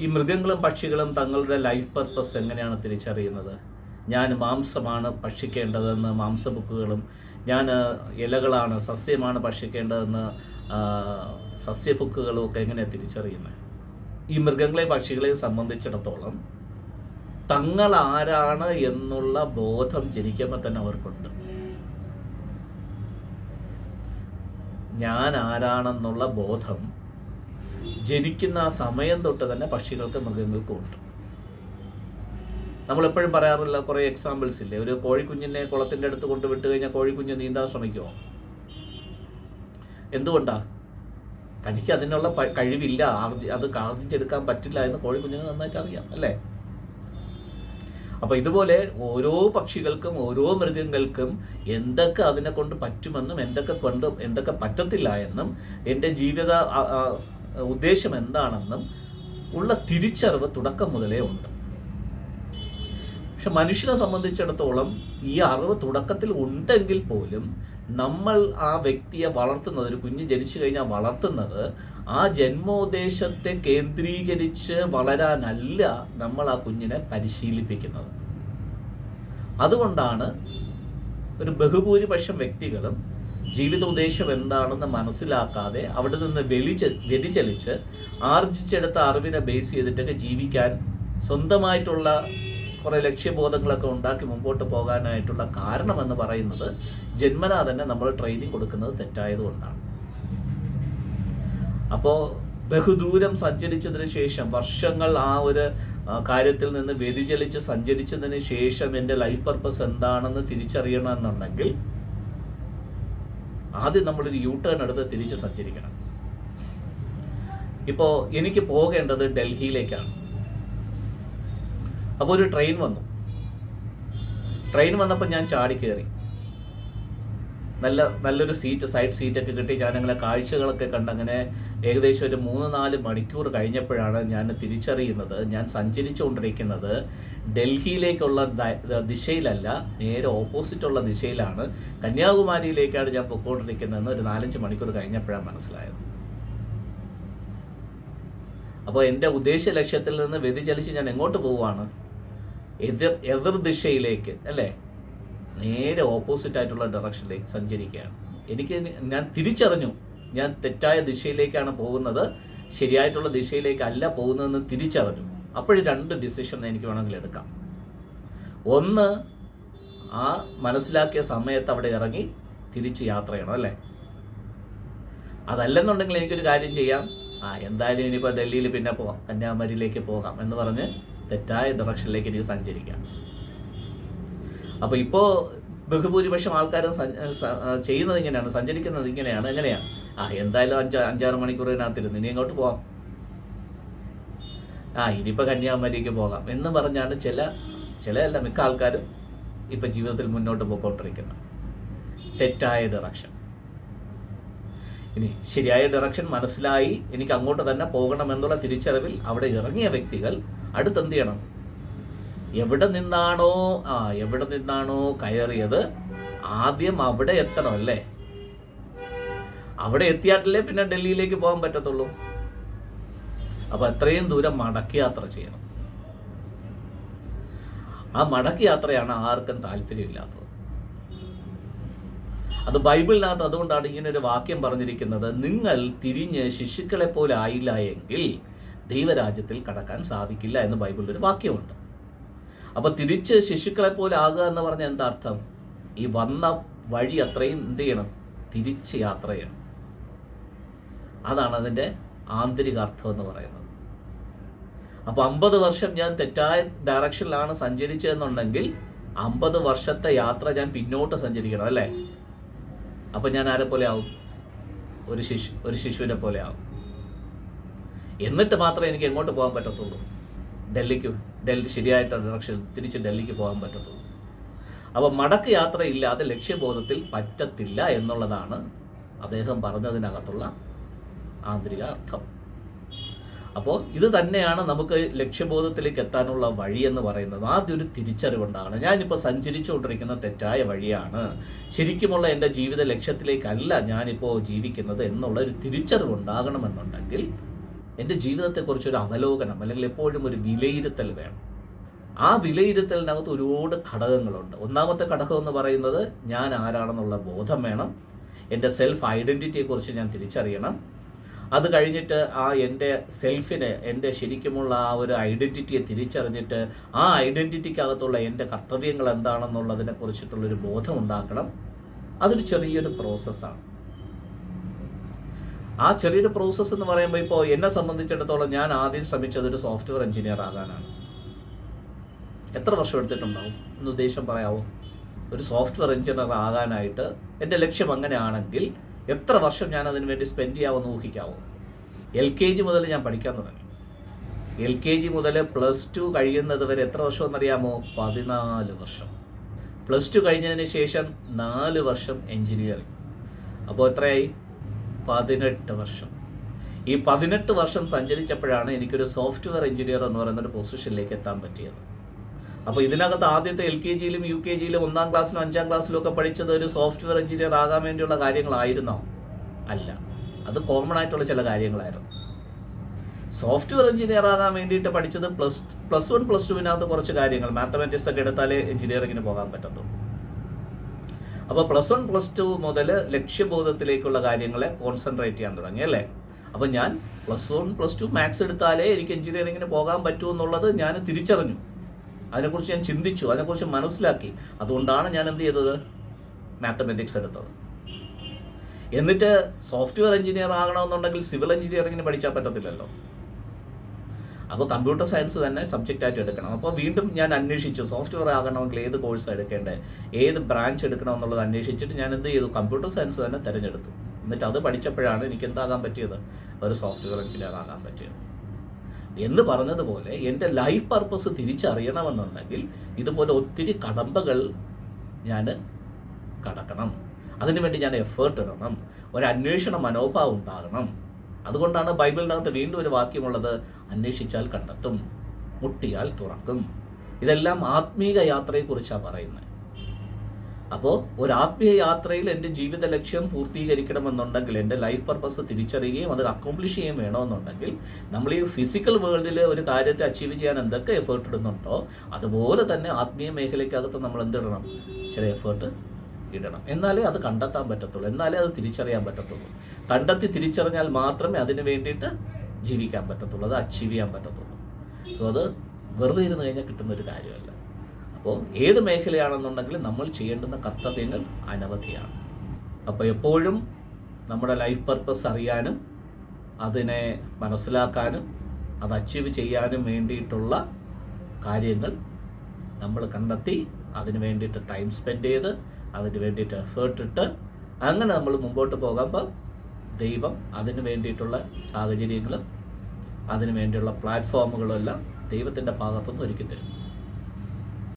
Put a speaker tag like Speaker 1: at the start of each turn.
Speaker 1: ഈ മൃഗങ്ങളും പക്ഷികളും തങ്ങളുടെ ലൈഫ് പർപ്പസ് എങ്ങനെയാണ് തിരിച്ചറിയുന്നത്? ഞാൻ മാംസമാണ് ഭക്ഷിക്കേണ്ടതെന്ന് മാംസബുക്കുകളും ഞാൻ ഇലകളാണ് സസ്യമാണ് ഭക്ഷിക്കേണ്ടതെന്ന് സസ്യബുക്കുകളും ഒക്കെ എങ്ങനെയാണ് തിരിച്ചറിയുന്നത് ഈ മൃഗങ്ങളെയും പക്ഷികളെയും സംബന്ധിച്ചിടത്തോളം തങ്ങൾ ആരാണ് എന്നുള്ള ബോധം ജനിക്കുമ്പോൾ തന്നെ അവർക്കുണ്ട്. ഞാൻ ആരാണെന്നുള്ള ബോധം ജനിക്കുന്ന ആ സമയം തൊട്ട് തന്നെ പക്ഷികൾക്ക് മൃഗങ്ങൾക്കും ഉണ്ട്. നമ്മളെപ്പോഴും പറയാറില്ല കുറേ എക്സാമ്പിൾസ് ഇല്ലേ? ഒരു കോഴിക്കുഞ്ഞിനെ കുളത്തിന്റെ അടുത്ത് കൊണ്ട് വിട്ട് കഴിഞ്ഞാൽ കോഴിക്കുഞ്ഞ് നീന്താൻ ശ്രമിക്കുമോ എന്തുകൊണ്ടാ? തനിക്ക് അതിനുള്ള കഴിവില്ല. ആർജി അത് ആർജിച്ചെടുക്കാൻ പറ്റില്ല എന്ന് കോഴിക്കുഞ്ഞിന് നന്നായിട്ട് അറിയാം അല്ലേ? അപ്പൊ ഇതുപോലെ ഓരോ പക്ഷികൾക്കും ഓരോ മൃഗങ്ങൾക്കും എന്തൊക്കെ അതിനെ കൊണ്ട് പറ്റുമെന്നും എന്തൊക്കെ കൊണ്ട് എന്തൊക്കെ പറ്റത്തില്ല എന്നും എന്റെ ജീവിത ഉദ്ദേശം എന്താണെന്നും ഉള്ള തിരിച്ചറിവ് തുടക്കം മുതലേ ഉണ്ട്. പക്ഷെ മനുഷ്യനെ സംബന്ധിച്ചിടത്തോളം ഈ അറിവ് തുടക്കത്തിൽ ഉണ്ടെങ്കിൽ പോലും നമ്മൾ ആ വ്യക്തിയെ വളർത്തുന്നത് ഒരു കുഞ്ഞ് ജനിച്ചു കഴിഞ്ഞാൽ വളർത്തുന്നത് ആ ജന്മോദ്ദേശത്തെ കേന്ദ്രീകരിച്ച് വളരാനല്ല നമ്മൾ ആ കുഞ്ഞിനെ പരിശീലിപ്പിക്കുന്നത്. അതുകൊണ്ടാണ് ഒരു ബഹുഭൂരിപക്ഷം വ്യക്തികളും ജീവിത ഉദ്ദേശം എന്താണെന്ന് മനസ്സിലാക്കാതെ അവിടെ നിന്ന് വെളിച്ച വ്യതിചലിച്ച് ആർജിച്ചെടുത്ത അറിവിനെ ബേസ് ചെയ്തിട്ടൊക്കെ ജീവിക്കാൻ സ്വന്തമായിട്ടുള്ള കുറേ ലക്ഷ്യബോധങ്ങളൊക്കെ ഉണ്ടാക്കി മുമ്പോട്ട് പോകാനായിട്ടുള്ള കാരണമെന്ന് പറയുന്നത് ജന്മനാ തന്നെ നമ്മൾ ട്രെയിനിങ് കൊടുക്കുന്നത് തെറ്റായതുകൊണ്ടാണ് അപ്പോൾ ബഹുദൂരം സഞ്ചരിച്ചതിന് ശേഷം വർഷങ്ങൾ ആ ഒരു കാര്യത്തിൽ നിന്ന് വ്യതിചലിച്ച് സഞ്ചരിച്ചതിന് ശേഷം എന്റെ ലൈഫ് പർപ്പസ് എന്താണെന്ന് തിരിച്ചറിയണമെന്നുണ്ടെങ്കിൽ ആദ്യം നമ്മളൊരു യൂ ടേൺ എടുത്ത് തിരിച്ച് സഞ്ചരിക്കണം. ഇപ്പോൾ എനിക്ക് പോകേണ്ടത് ഡൽഹിയിലേക്കാണ്. അപ്പോൾ ഒരു ട്രെയിൻ വന്നു. ട്രെയിൻ വന്നപ്പോൾ ഞാൻ ചാടി കയറി നല്ല നല്ലൊരു സീറ്റ് സൈഡ് സീറ്റൊക്കെ കിട്ടി. ഞാനങ്ങനെ കാഴ്ചകളൊക്കെ കണ്ടങ്ങനെ ഏകദേശം ഒരു മൂന്ന് നാല് മണിക്കൂർ കഴിഞ്ഞപ്പോഴാണ് ഞാൻ തിരിച്ചറിയുന്നത്. ഞാൻ സഞ്ചരിച്ചുകൊണ്ടിരിക്കുന്നത് ഡൽഹിയിലേക്കുള്ള ദിശയിലല്ല നേരെ ഓപ്പോസിറ്റുള്ള ദിശയിലാണ് കന്യാകുമാരിയിലേക്കാണ് ഞാൻ പൊക്കോണ്ടിരിക്കുന്നതെന്ന് ഒരു നാലഞ്ച് മണിക്കൂർ കഴിഞ്ഞപ്പോഴാണ് മനസ്സിലായത്. അപ്പോൾ എന്റെ ഉദ്ദേശ ലക്ഷ്യത്തിൽ നിന്ന് വ്യതിചലിച്ച് ഞാൻ എങ്ങോട്ട് പോവുകയാണ്? എതിർ എതിർ ദിശയിലേക്ക് അല്ലേ? നേരെ ഓപ്പോസിറ്റ് ആയിട്ടുള്ള ഡയറക്ഷനിലേക്ക് സഞ്ചരിക്കുകയാണ്. എനിക്ക് ഞാൻ തിരിച്ചറിഞ്ഞു ഞാൻ തെറ്റായ ദിശയിലേക്കാണ് പോകുന്നത് ശരിയായിട്ടുള്ള ദിശയിലേക്കല്ല പോകുന്നതെന്ന് തിരിച്ചറിഞ്ഞു. അപ്പോഴും രണ്ട് ഡിസിഷൻ എനിക്ക് വേണമെങ്കിൽ എടുക്കാം. ഒന്ന് ആ മനസ്സിലാക്കിയ സമയത്ത് അവിടെ ഇറങ്ങി തിരിച്ച് യാത്ര ചെയ്യണം അല്ലേ? അതല്ലെന്നുണ്ടെങ്കിൽ എനിക്കൊരു കാര്യം ചെയ്യാം. ആ എന്തായാലും ഇനിയിപ്പോൾ ഡൽഹിയിൽ പിന്നെ പോവാം കന്യാകുമാരിയിലേക്ക് പോകാം എന്ന് പറഞ്ഞ് തെറ്റായ ഡയറക്ഷനിലേക്ക് എനിക്ക് സഞ്ചരിക്കാം. അപ്പോൾ ഇപ്പോൾ ബഹുഭൂരിപക്ഷം ആൾക്കാരും ചെയ്യുന്നത് ഇങ്ങനെയാണ് സഞ്ചരിക്കുന്നത് ഇങ്ങനെയാണ് എങ്ങനെയാണ്? ആ എന്തായാലും അഞ്ച് അഞ്ചാറ് മണിക്കൂറിനകത്തിരുന്ന് ഇനി ഇങ്ങോട്ട് പോവാം? ആ ഇനിയിപ്പോൾ കന്യാകുമാരിക്ക് പോകാം എന്ന് പറഞ്ഞാണ് ചില ചിലയല്ല മിക്ക ആൾക്കാരും ഇപ്പം ജീവിതത്തിൽ മുന്നോട്ട് പോയിക്കൊണ്ടിരിക്കുന്നത്. തെറ്റായ ഡയറക്ഷൻ ഇനി ശരിയായ ഡയറക്ഷൻ മനസ്സിലായി എനിക്ക് അങ്ങോട്ട് തന്നെ പോകണമെന്നുള്ള തിരിച്ചറിവിൽ അവിടെ ഇറങ്ങിയ വ്യക്തികൾ അടുത്തെന്ത് ചെയ്യണം? എവിടെ നിന്നാണോ ആ എവിടെ നിന്നാണോ കയറിയത്? ആദ്യം അവിടെ എത്തണം അല്ലേ? അവിടെ എത്തിയാട്ടല്ലേ പിന്നെ ഡൽഹിയിലേക്ക് പോകാൻ പറ്റത്തുള്ളൂ. അപ്പൊ അത്രയും ദൂരം മടക്കയാത്ര ചെയ്യണം. ആ മടക്കയാത്രയാണ് ആർക്കും താല്പര്യമില്ലാത്തത്. അത് ബൈബിളിനകത്ത് അതുകൊണ്ടാണ് ഇങ്ങനെ ഒരു വാക്യം പറഞ്ഞിരിക്കുന്നത് നിങ്ങൾ തിരിഞ്ഞ് ശിശുക്കളെ പോലെ ആയില്ല എങ്കിൽ ദൈവരാജ്യത്തിൽ കടക്കാൻ സാധിക്കില്ല എന്ന് ബൈബിളിൽ ഒരു വാക്യമുണ്ട്. അപ്പോൾ തിരിച്ച് ശിശുക്കളെ പോലെ ആകുക എന്ന് പറഞ്ഞ എന്താ അർത്ഥം? ഈ വന്ന വഴി അത്രയും എന്ത് ചെയ്യണം? തിരിച്ച് യാത്ര ചെയ്യണം. അതാണ് അതിന്റെ ആന്തരിക അർത്ഥം എന്ന് പറയുന്നത്. അപ്പോൾ അമ്പത് വർഷം ഞാൻ തെറ്റായ ഡയറക്ഷനിലാണ് സഞ്ചരിച്ചതെന്നുണ്ടെങ്കിൽ അമ്പത് വർഷത്തെ യാത്ര ഞാൻ പിന്നോട്ട് സഞ്ചരിക്കണം അല്ലേ? അപ്പം ഞാൻ ആരെ പോലെ ആവും? ഒരു ശിശു ഒരു ശിശുവിനെ പോലെ ആവും. എന്നിട്ട് മാത്രമേ എനിക്ക് എങ്ങോട്ട് പോകാൻ പറ്റത്തുള്ളൂ? ഡൽഹിക്ക് ഡൽഹി ശരിയായിട്ട് ഡയറക്ഷൻ തിരിച്ച് ഡൽഹിക്ക് പോകാൻ പറ്റത്തുള്ളൂ. അപ്പോൾ മടക്ക് യാത്ര ഇല്ലാതെ ലക്ഷ്യബോധത്തിൽ പറ്റത്തില്ല എന്നുള്ളതാണ് അദ്ദേഹം പറഞ്ഞതിനകത്തുള്ള ആന്തരിക അർത്ഥം. അപ്പോൾ ഇത് തന്നെയാണ് നമുക്ക് ലക്ഷ്യബോധത്തിലേക്ക് എത്താനുള്ള വഴി എന്ന് പറയുന്നത്. ആദ്യം ഒരു തിരിച്ചറിവുണ്ടാകണം. ഞാനിപ്പോൾ സഞ്ചരിച്ചുകൊണ്ടിരിക്കുന്ന തെറ്റായ വഴിയാണ്. ശരിക്കുമുള്ള എന്റെ ജീവിത ലക്ഷ്യത്തിലേക്കല്ല ഞാനിപ്പോൾ ജീവിക്കുന്നത് എന്നുള്ള ഒരു തിരിച്ചറിവുണ്ടാകണമെന്നുണ്ടെങ്കിൽ എന്റെ ജീവിതത്തെക്കുറിച്ചൊരു അവലോകനം അല്ലെങ്കിൽ എപ്പോഴും ഒരു വിലയിരുത്തൽ വേണം. ആ വിലയിരുത്തലിനകത്ത് ഒരുപാട് ഘടകങ്ങളുണ്ട്. ഒന്നാമത്തെ ഘടകം എന്ന് പറയുന്നത് ഞാൻ ആരാണെന്നുള്ള ബോധം വേണം. എന്റെ സെൽഫ് ഐഡന്റിറ്റിയെക്കുറിച്ച് ഞാൻ തിരിച്ചറിയണം. അത് കഴിഞ്ഞിട്ട് ആ എന്റെ സെൽഫിനെ എന്റെ ശരിക്കുമുള്ള ആ ഒരു ഐഡന്റിറ്റിയെ തിരിച്ചറിഞ്ഞിട്ട് ആ ഐഡന്റിറ്റിക്കകത്തുള്ള എന്റെ കർത്തവ്യങ്ങൾ എന്താണെന്നുള്ളതിനെ കുറിച്ചിട്ടുള്ളൊരു ബോധം ഉണ്ടാക്കണം അതൊരു ചെറിയൊരു പ്രോസസ്സാണ്. ആ ചെറിയൊരു പ്രോസസ്സ് എന്ന് പറയുമ്പോൾ ഇപ്പോൾ എന്നെ സംബന്ധിച്ചിടത്തോളം ഞാൻ ആദ്യം ശ്രമിച്ചത് ഒരു സോഫ്റ്റ്വെയർ എഞ്ചിനീയർ ആകാനാണ്. എത്ര വർഷം എടുത്തിട്ടുണ്ടാവും? എന്ന് ഉദ്ദേശം പറയാവോ? ഒരു സോഫ്റ്റ്വെയർ എഞ്ചിനീയർ ആകാനായിട്ട് എന്റെ ലക്ഷ്യം അങ്ങനെയാണെങ്കിൽ എത്ര വർഷം ഞാൻ അതിന് വേണ്ടി സ്പെൻഡ് ചെയ്യാമെന്ന് ഊഹിക്കാവോ? എൽ കെ ജി മുതൽ ഞാൻ പഠിക്കാൻ തുടങ്ങി. എൽ കെ ജി മുതൽ പ്ലസ് ടു കഴിയുന്നത് വരെ എത്ര വർഷം എന്നറിയാമോ പതിനാല് വർഷം. പ്ലസ് ടു കഴിഞ്ഞതിന് ശേഷം നാല് വർഷം എഞ്ചിനീയറിംഗ്. അപ്പോൾ എത്രയായി? പതിനെട്ട് വർഷം. ഈ പതിനെട്ട് വർഷം സഞ്ചരിച്ചപ്പോഴാണ് എനിക്കൊരു സോഫ്റ്റ്വെയർ എഞ്ചിനീയർ എന്ന് പറയുന്ന ഒരു പൊസിഷനിലേക്ക് എത്താൻ പറ്റിയത്. അപ്പോൾ ഇതിനകത്ത് ആദ്യത്തെ എൽ കെ ജിയിലും യു കെ ജിയിലും ഒന്നാം ക്ലാസ്സിലും അഞ്ചാം ക്ലാസ്സിലും ഒക്കെ പഠിച്ചത് ഒരു സോഫ്റ്റ്വെയർ എഞ്ചിനീയർ ആകാൻ വേണ്ടിയുള്ള കാര്യങ്ങളായിരുന്നോ? അല്ല. അത് കോമൺ ആയിട്ടുള്ള ചില കാര്യങ്ങളായിരുന്നു. സോഫ്റ്റ്വെയർ എഞ്ചിനീയർ ആകാൻ വേണ്ടിയിട്ട് പഠിച്ചത് പ്ലസ് പ്ലസ് വൺ പ്ലസ് ടുവിനകത്ത് കുറച്ച് കാര്യങ്ങൾ. മാത്തമാറ്റിക്സ് ഒക്കെ എടുത്താലേ എഞ്ചിനീയറിങ്ങിന് പോകാൻ പറ്റത്തുള്ളൂ അപ്പോൾ പ്ലസ് വൺ പ്ലസ് ടു മുതൽ ലക്ഷ്യബോധത്തിലേക്കുള്ള കാര്യങ്ങളെ കോൺസെൻട്രേറ്റ് ചെയ്യാൻ തുടങ്ങി അല്ലേ? അപ്പോൾ ഞാൻ plus one plus two maths എടുത്താലേ എനിക്ക് എഞ്ചിനീയറിങ്ങിന് പോകാൻ പറ്റൂ എന്നുള്ളത് ഞാൻ തിരിച്ചറിഞ്ഞു. അതിനെക്കുറിച്ച് ഞാൻ ചിന്തിച്ചു അതിനെക്കുറിച്ച് മനസ്സിലാക്കി. അതുകൊണ്ടാണ് ഞാൻ എന്ത് ചെയ്തത്? മാത്തമെറ്റിക്സ് എടുത്തത്. എന്നിട്ട് സോഫ്റ്റ്വെയർ എഞ്ചിനീയർ ആകണമെന്നുണ്ടെങ്കിൽ സിവിൽ എഞ്ചിനീയറിങ്ങിന് പഠിച്ചാൽ പറ്റത്തില്ലല്ലോ. അപ്പോൾ കമ്പ്യൂട്ടർ സയൻസ് തന്നെ സബ്ജക്റ്റ് ആയിട്ട് എടുക്കണം. അപ്പോൾ വീണ്ടും ഞാൻ അന്വേഷിച്ചു സോഫ്റ്റ്വെയർ ആകണമെങ്കിൽ ഏത് കോഴ്സ് എടുക്കേണ്ടത് ഏത് ബ്രാഞ്ച് എടുക്കണം എന്നുള്ളത് അന്വേഷിച്ചിട്ട് ഞാൻ എന്ത് ചെയ്തു? കമ്പ്യൂട്ടർ സയൻസ് തന്നെ തിരഞ്ഞെടുത്തു. എന്നിട്ട് അത് പഠിച്ചപ്പോഴാണ് എനിക്ക് എന്താകാൻ പറ്റിയത്? ഒരു സോഫ്റ്റ്വെയർ എഞ്ചിനീയർ ആകാൻ പറ്റിയത്. എന്ന് പറഞ്ഞതുപോലെ എന്റെ ലൈഫ് പർപ്പസ് തിരിച്ചറിയണമെന്നുണ്ടെങ്കിൽ ഇതുപോലെ ഒത്തിരി കടമ്പകൾ ഞാൻ കടക്കണം. അതിനുവേണ്ടി ഞാൻ എഫേർട്ട് ഇടണം. ഒരു അന്വേഷണ മനോഭാവം ഉണ്ടാകണം. അതുകൊണ്ടാണ് ബൈബിളിനകത്ത് വീണ്ടും ഒരു വാക്യമുള്ളത് അന്വേഷിച്ചാൽ കണ്ടെത്തും മുട്ടിയാൽ തുറക്കും. ഇതെല്ലാം ആത്മീക യാത്രയെക്കുറിച്ചാണ് പറയുന്നത്. അപ്പോൾ ഒരു ആത്മീയ യാത്രയിൽ എന്റെ ജീവിത ലക്ഷ്യം പൂർത്തീകരിക്കണമെന്നുണ്ടെങ്കിൽ എന്റെ ലൈഫ് പർപ്പസ് തിരിച്ചറിയുകയും അത് അക്കോംപ്ലിഷ് ചെയ്യുകയും വേണമെന്നുണ്ടെങ്കിൽ നമ്മൾ ഈ ഫിസിക്കൽ വേൾഡിൽ ഒരു കാര്യത്തെ അച്ചീവ് ചെയ്യാൻ എന്തൊക്കെ എഫേർട്ട് ഇടുന്നുണ്ടോ അതുപോലെ തന്നെ ആത്മീയ മേഖലയ്ക്കകത്ത് നമ്മൾ എന്തിടണം? ചില എഫേർട്ട് ഇടണം. എന്നാലേ അത് കണ്ടെത്താൻ പറ്റത്തുള്ളൂ. എന്നാലേ അത് തിരിച്ചറിയാൻ പറ്റത്തുള്ളൂ. കണ്ടെത്തി തിരിച്ചറിഞ്ഞാൽ മാത്രമേ അതിന് വേണ്ടിയിട്ട് ജീവിക്കാൻ പറ്റത്തുള്ളൂ. അത് അച്ചീവ് ചെയ്യാൻ പറ്റത്തുള്ളൂ. സോ അത് വെറുതെ ഇരുന്ന് കഴിഞ്ഞാൽ കിട്ടുന്ന ഒരു കാര്യമല്ല. അപ്പോൾ ഏത് മേഖലയാണെന്നുണ്ടെങ്കിലും നമ്മൾ ചെയ്യേണ്ടുന്ന കർത്തവ്യങ്ങൾ അനവധിയാണ്. അപ്പോൾ എപ്പോഴും നമ്മുടെ ലൈഫ് പർപ്പസ് അറിയാനും അതിനെ മനസ്സിലാക്കാനും അത് അച്ചീവ് ചെയ്യാനും വേണ്ടിയിട്ടുള്ള കാര്യങ്ങൾ നമ്മൾ കണ്ടെത്തി അതിന് വേണ്ടിയിട്ട് ടൈം സ്പെൻഡ് ചെയ്ത് അതിന് വേണ്ടിയിട്ട് എഫേർട്ട് ഇട്ട് അങ്ങനെ നമ്മൾ മുമ്പോട്ട് പോകുമ്പോൾ ദൈവം അതിന് വേണ്ടിയിട്ടുള്ള സാഹചര്യങ്ങളും അതിനു വേണ്ടിയുള്ള പ്ലാറ്റ്ഫോമുകളും എല്ലാം ദൈവത്തിന്റെ ഭാഗത്തുനിന്ന് ഒരുക്കി തരും.